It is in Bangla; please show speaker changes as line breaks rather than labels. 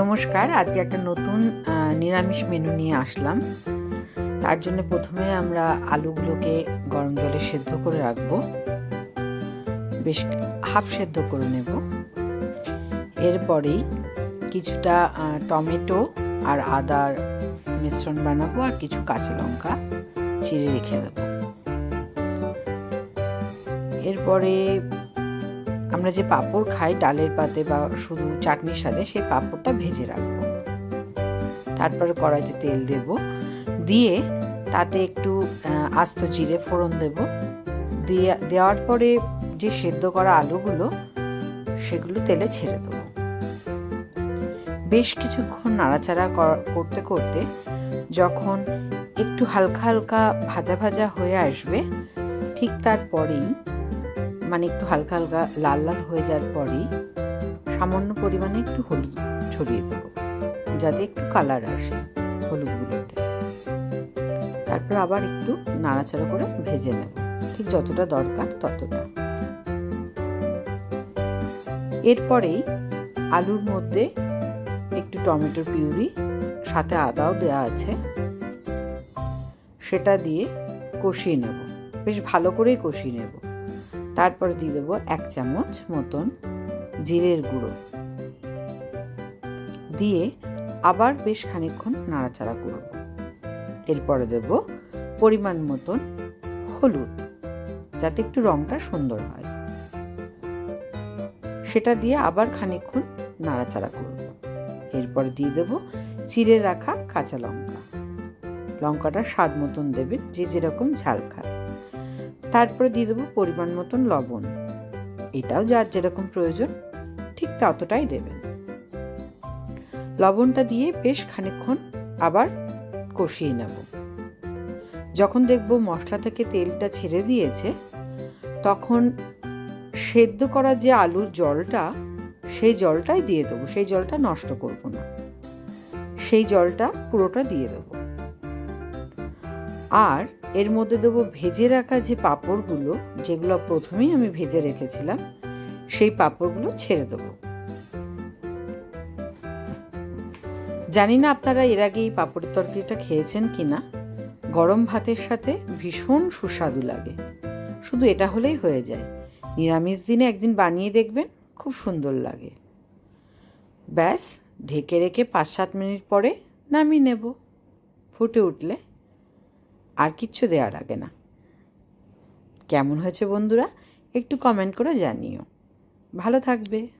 নমস্কার, আজকে একটা নতুন নিরামিষ মেনু নিয়ে আসলাম। তার জন্য প্রথমে আমরা আলুগুলোকে গরম জলে সেদ্ধ করে রাখব। বেশ হাফ সেদ্ধ করে নেব। এরপরেই কিছুটা টমেটো আর আদার মিশ্রণ বানাবো আর কিছু কাঁচা লঙ্কা চিড়ে রেখে দেবো। এরপরে আমরা যে পাঁপড় খাই ডালের পাতে বা শুধু চাটনির সাথে সেই পাঁপড়টা ভেজে রাখব। তারপরে কড়াইতে তেল দেব। দিয়ে তাতে একটু আস্ত জিরে ফোড়ন দেব। দিয়ে, দেওয়ার পরে যে সেদ্ধ করা আলুগুলো, সেগুলো তেলে ছেড়ে দেবো। বেশ কিছুক্ষণ নাড়াচাড়া কর- করতে করতে যখন একটু হালকা হালকা ভাজা ভাজা হয়ে আসবে, ঠিক তারপরেই মানে একটু হালকা হালকা লাল লাল হয়ে যাওয়ার পরেই সামান্য পরিমাণে একটু হলুদ ছড়িয়ে দেবো, যাতে একটু কালার আসে হলুদগুলোতে। তারপর আবার একটু নাড়াচাড়া করে ভেজে নেব, ঠিক যতটা দরকার ততটা। এরপরেই আলুর মধ্যে একটু টমেটোর পিউরি, সাথে আদাও দেওয়া আছে, সেটা দিয়ে কষিয়ে নেব। বেশ ভালো করেই কষিয়ে নেব। তারপরে দিয়ে দেবো এক চামচ মতন জিরের গুঁড়ো। দিয়ে আবার বেশ খানিকক্ষণ নাড়াচাড়া করব। এরপরে দেব পরিমাণ মতন হলুদ, যাতে একটু রংটা সুন্দর হয়। সেটা দিয়ে আবার খানিকক্ষণ নাড়াচাড়া করব। এরপর দিয়ে দেব চিড়ে রাখা কাঁচা লঙ্কা। লঙ্কাটা স্বাদ মতন দেবেন, যে যেরকম ঝাল খায় তারপরে দিয়ে দেবো পরিমাণ মতন লবণ। এটাও যার যেরকম প্রয়োজন, ঠিক ততটাই দেবেন। লবণটা দিয়ে বেশ খানিকক্ষণ আবার কষিয়ে নেব। যখন দেখব মশলা থেকে তেলটা ছেড়ে দিয়েছে, তখন সেদ্ধ করা যে আলুর জলটা, সেই জলটাই দিয়ে দেবো, সেই জলটা নষ্ট করব না। সেই জলটা পুরোটা দিয়ে দেবো। আর এর মধ্যে দেবো ভেজে রাখা যে পাঁপড়গুলো, যেগুলো প্রথমেই আমি ভেজে রেখেছিলাম, সেই পাঁপড়গুলো ছেড়ে দেবো। জানি না আপনারা এর আগে এই পাঁপড়ের তরকারিটা খেয়েছেন কি না গরম ভাতের সাথে ভীষণ সুস্বাদু লাগে। শুধু এটা হলেই হয়ে যায়। নিরামিষ দিনে একদিন বানিয়ে দেখবেন, খুব সুন্দর লাগে। ব্যাস, ঢেকে রেখে পাঁচ সাত মিনিট পরে নামিয়ে নেব। ফুটে উঠলে আর কিচ্ছু দেওয়া লাগে না। কেমন হয়েছে বন্ধুরা? একটু কমেন্ট করে জানিও। ভালো থাকবে।